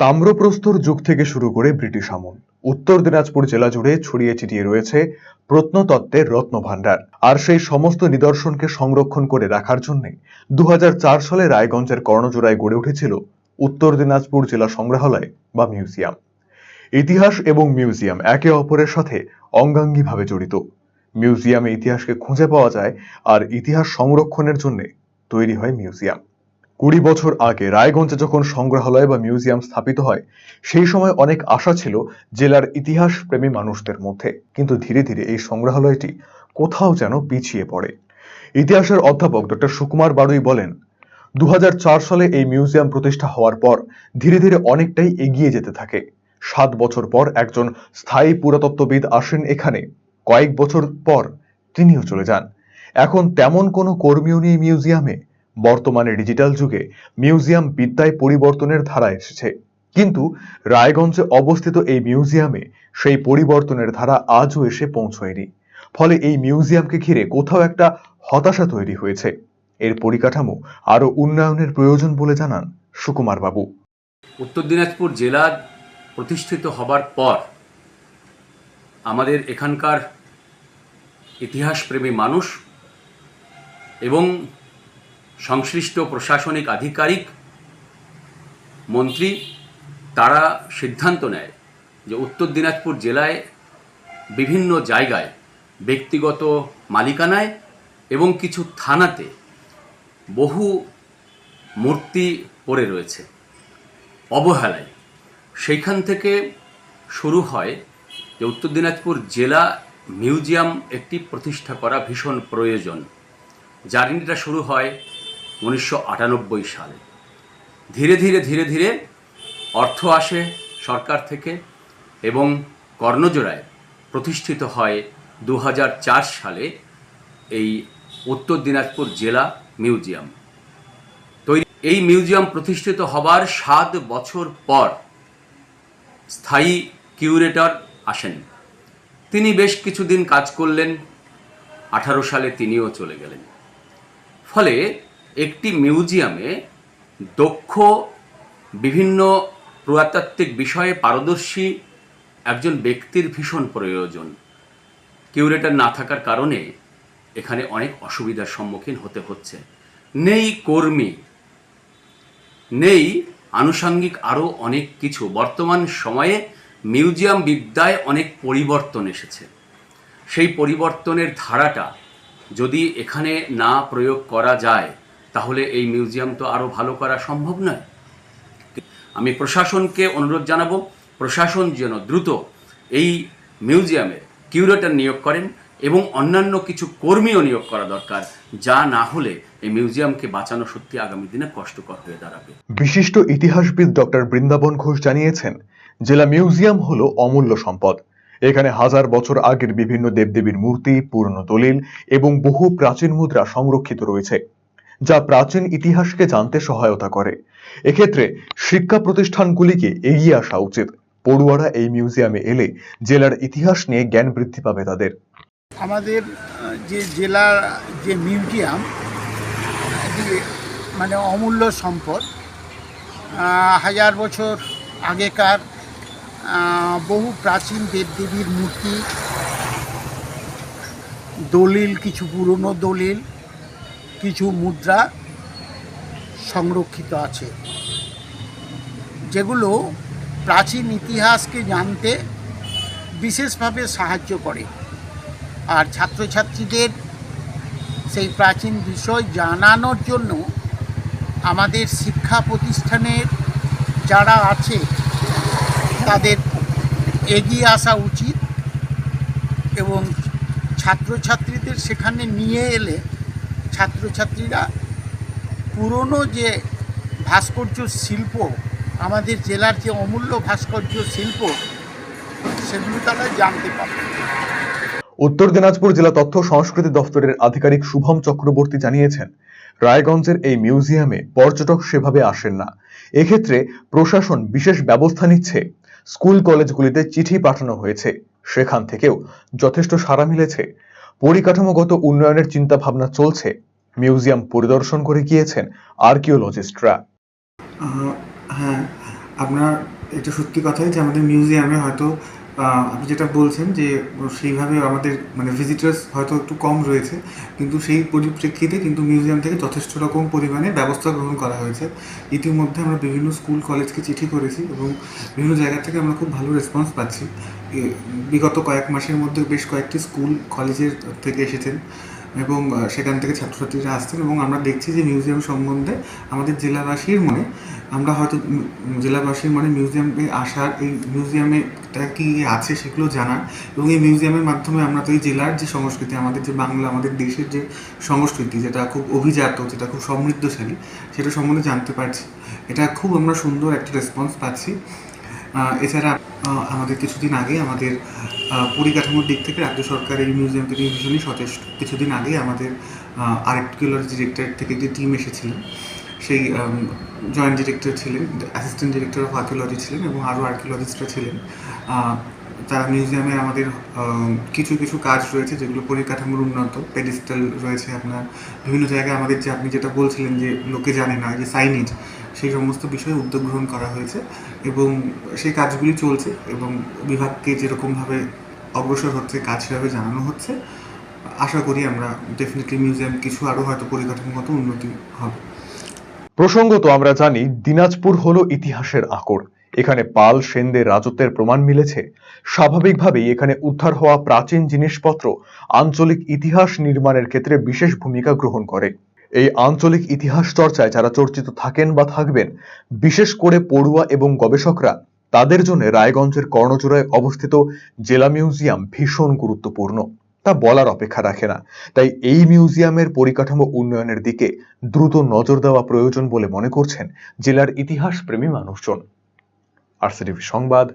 তাম্রপ্রস্তর যুগ থেকে শুরু করে ব্রিটিশ আমল। উত্তর দিনাজপুর জেলা জুড়ে ছড়িয়ে ছিটিয়ে রয়েছে প্রত্নতত্ত্বের রত্নভাণ্ডার। আর সেই সমস্ত নিদর্শনকে সংরক্ষণ করে রাখার জন্য দু সালে রায়গঞ্জের কর্ণজোড়ায় গড়ে উঠেছিল উত্তর দিনাজপুর জেলা সংগ্রহালয় বা মিউজিয়াম। ইতিহাস এবং মিউজিয়াম একে অপরের সাথে অঙ্গাঙ্গিভাবে জড়িত। মিউজিয়ামে ইতিহাসকে খুঁজে পাওয়া যায় আর ইতিহাস সংরক্ষণের জন্য তৈরি হয় মিউজিয়াম। কুড়ি বছর আগে রায়গঞ্জে যখন সংগ্রহালয় বা মিউজিয়াম স্থাপিত হয়, সেই সময় অনেক আশা ছিল জেলার ইতিহাস প্রেমী মানুষদের মধ্যে। কিন্তু ধীরে ধীরে এই সংগ্রহালয়টি কোথাও যেন পিছিয়ে পড়ে। ইতিহাসের অধ্যাপক ডক্টর সুকুমার বাড়ুই বলেন দু সালে এই মিউজিয়াম প্রতিষ্ঠা হওয়ার পর ধীরে ধীরে অনেকটাই এগিয়ে যেতে থাকে। সাত বছর পর একজন স্থায়ী পুরাতত্ত্ববিদ আসেন এখানে। কয়েক বছর পর তিনিও চলে যান। এখন তেমন কোনো কর্মীও নেই মিউজিয়ামে। বর্তমানে ডিজিটাল যুগে মিউজিয়াম বিদ্যায় পরিবর্তনের ধারা এসেছে। কিন্তু রায়গঞ্জে অবস্থিত এই মিউজিয়ামে সেই পরিবর্তনের ধারা আজও এসে পৌঁছয়নি। ফলে এই মিউজিয়ামকে ঘিরে কোথাও একটা হতাশা তৈরি হয়েছে। এর পরিকাঠামো আরও উন্নয়নের প্রয়োজন বলে জানান সুকুমার বাবু। উত্তর দিনাজপুর জেলা প্রতিষ্ঠিত হবার পর আমাদের এখানকার ইতিহাসপ্রেমী মানুষ এবং সংশ্লিষ্ট প্রশাসনিক আধিকারিক, মন্ত্রী, তারা সিদ্ধান্ত নেয় যে উত্তর দিনাজপুর জেলায় বিভিন্ন জায়গায় ব্যক্তিগত মালিকানায় এবং কিছু থানাতে বহু মূর্তি পড়ে রয়েছে, অবহেলায়। সেইখান থেকে শুরু হয় যে উত্তর দিনাজপুর জেলা মিউজিয়াম একটি প্রতিষ্ঠা করা ভীষণ প্রয়োজন। জার্নিটা শুরু হয় উনিশশো আটানব্বই সালে। ধীরে ধীরে ধীরে ধীরে অর্থ আসে সরকার থেকে এবং কর্ণজোড়ায় প্রতিষ্ঠিত হয় দু হাজার চার সালে এই উত্তর দিনাজপুর জেলা মিউজিয়াম। তৈরি, এই মিউজিয়াম প্রতিষ্ঠিত হবার সাত বছর পর স্থায়ী কিউরেটর আসেন। তিনি বেশ কিছুদিন কাজ করলেন, আঠারো সালে তিনিও চলে গেলেন। ফলে একটি মিউজিয়ামে দক্ষ বিভিন্ন পুরাতাত্ত্বিক বিষয়ে পারদর্শী একজন ব্যক্তির ভীষণ প্রয়োজন। কিউরেটর না থাকার কারণে এখানে অনেক অসুবিধার সম্মুখীন হতে হচ্ছে। নেই কর্মী, নেই আনুষাঙ্গিক আরও অনেক কিছু। বর্তমান সময়ে মিউজিয়াম বিদ্যায় অনেক পরিবর্তন এসেছে। সেই পরিবর্তনের ধারাটা যদি এখানে না প্রয়োগ করা যায় তাহলে এই মিউজিয়াম তো আরও ভালো করা সম্ভব নয়। আমি প্রশাসনকে অনুরোধ জানাব, প্রশাসন যেন দ্রুত এই মিউজিয়ামের কিউরেটর নিয়োগ করেন এবং অন্যান্য কিছু কর্মীও নিয়োগ করা দরকার, যা না হলে এই মিউজিয়ামকে বাঁচানো সত্যি আগামী দিনে কষ্টকর হয়ে দাঁড়াবে। বিশিষ্ট ইতিহাসবিদ ডক্টর বৃন্দাবন ঘোষ জানিয়েছেন, জেলা মিউজিয়াম হলো অমূল্য সম্পদ। এখানে হাজার বছর আগের বিভিন্ন দেবদেবীর মূর্তি, পুরনো দলিল এবং বহু প্রাচীন মুদ্রা সংরক্ষিত রয়েছে। যা প্রাচীন ইতিহাসকে জানতে সহায়তা করে। এক্ষেত্রে শিক্ষা প্রতিষ্ঠানগুলিকে এগিয়ে আসা উচিত। পড়ুয়ারা এই মিউজিয়ামে এলে জেলার ইতিহাস নিয়ে জ্ঞান বৃদ্ধি পাবে তাদের। আমাদের যে জেলার, যে মিউজিয়াম মানে অমূল্য সম্পদ। হাজার বছর আগেকার বহু প্রাচীন দেবদেবীর মূর্তি, দলিল, কিছু পুরনো দলিল কিছু মুদ্রা সংরক্ষিত আছে, যেগুলো প্রাচীন ইতিহাসকে জানতে বিশেষভাবে সাহায্য করে। আর ছাত্রছাত্রীদের সেই প্রাচীন বিষয় জানানোর জন্য আমাদের শিক্ষা প্রতিষ্ঠানের যারা আছে, তাদের এগিয়ে আসা উচিত এবং ছাত্রছাত্রীদের সেখানে নিয়ে এলে ছাত্রছাত্রীরা পুরনো যে ভাস্কর্য শিল্প, আমাদের জেলার যে অমূল্য ভাস্কর্য শিল্প, সেগুলো তারা জানতে পারবে। উত্তর দিনাজপুর জেলা তথ্য সংস্কৃতি দপ্তরের আধিকারিক শুভম চক্রবর্তী জানিয়েছেন, রায়গঞ্জের এই মিউজিয়ামে পর্যটক সেভাবে আসেন না। এক্ষেত্রে প্রশাসন বিশেষ ব্যবস্থা নিচ্ছে। স্কুল কলেজগুলিতে চিঠি পাঠানো হয়েছে। সেখান থেকেও যথেষ্ট সাড়া মিলেছে। পরিকাঠামোগত উন্নয়নের চিন্তা ভাবনা চলছে। মিউজিয়াম পরিদর্শন করে গিয়েছেন আর্কিওলজিস্টরা। হ্যাঁ আপনার এটা সত্যি কথাই যে আমাদের মিউজিয়ামে হয়তো আপনি যেটা বলছেন যে সেইভাবে আমাদের মানে ভিজিটার্স হয়তো একটু কম রয়েছে, কিন্তু সেই পরিপ্রেক্ষিতে কিন্তু মিউজিয়াম থেকে যথেষ্ট রকম পরিমাণে ব্যবস্থা গ্রহণ করা হয়েছে। ইতিমধ্যে আমরা বিভিন্ন স্কুল, কলেজকে চিঠি করেছি এবং বিভিন্ন জায়গা থেকে আমরা খুব ভালো রেসপন্স পাচ্ছি। বিগত কয়েক মাসের মধ্যে বেশ কয়েকটি স্কুল, কলেজের থেকে এসেছেন। এবং সেখান থেকে ছাত্রছাত্রীরা আসছেন এবং আমরা দেখছি যে মিউজিয়াম সম্বন্ধে আমাদের জেলাবাসীর মনে, আমরা হয়তো জেলাবাসীর মনে মিউজিয়ামে আসার, এই মিউজিয়ামে টা কি আছে সেগুলো জানার এবং এই মিউজিয়ামের মাধ্যমে আমরা তো এই জেলার যে সংস্কৃতি, আমাদের যে বাংলা, আমাদের দেশের যে সংস্কৃতি যেটা খুব অভিজাত, যেটা খুব সমৃদ্ধশালী, সেটা সম্বন্ধে জানতে পারছি। এটা খুব আমরা সুন্দর একটা রেসপন্স পাচ্ছি। এছাড়া আমাদের কিছুদিন আগে আমাদের পরিকাঠামোর দিক থেকে রাজ্য সরকার এই মিউজিয়ামকে নিয়ে ভীষণই সচেষ্ট। কিছুদিন আগে আমাদের আর্টিকুলার ডিরেক্টর থেকে যে টিম এসেছিলেন, সেই জয়েন্ট ডিরেক্টর ছিলেন অ্যাসিস্ট্যান্ট ডিরেক্টর অফ আর্কিওলজি ছিলেন এবং আরও আর্কিওলজিস্টরা ছিলেন। তারা মিউজিয়ামে আমাদের কিছু কিছু কাজ রয়েছে যেগুলো পরিকাঠামোর উন্নত। পেডিস্টাল রয়েছে আপনার। বিভিন্ন জায়গায় আমাদের যে আপনি যেটা বলছিলেন যে লোকে জানে না, যে সাইনিজ সেই সমস্ত বিষয়ে উদ্যোগ গ্রহণ করা হয়েছে এবং সেই কাজগুলি চলছে এবং বিভাগকে যেরকমভাবে অগ্রসর হচ্ছে, কাজ সেভাবে জানানো হচ্ছে। আশা করি আমরা ডেফিনেটলি মিউজিয়াম কিছু আরও হয়তো পরিকাঠামোগত উন্নতি হবে। প্রসঙ্গত আমরা জানি, দিনাজপুর হলো ইতিহাসের আকর। এখানে পাল, সেনদের রাজত্বের প্রমাণ মিলেছে। স্বাভাবিকভাবেই এখানে উদ্ধার হওয়া প্রাচীন জিনিসপত্র আঞ্চলিক ইতিহাস নির্মাণের ক্ষেত্রে বিশেষ ভূমিকা গ্রহণ করে। এই আঞ্চলিক ইতিহাস চর্চায় যারা চর্চিত থাকেন বা থাকবেন, বিশেষ করে পড়ুয়া এবং গবেষকরা, তাদের জন্য রায়গঞ্জের কর্ণচূড়ায় অবস্থিত জেলা মিউজিয়াম ভীষণ গুরুত্বপূর্ণ। তা বলার অপেক্ষা রাখে না। তাই এই মিউজিয়ামের পরিকাঠামো উন্নয়নের দিকে দ্রুত নজর দেওয়া প্রয়োজন বলে মনে করছেন জেলার ইতিহাস প্রেমী মানুষজন। আরসিটিভি সংবাদ।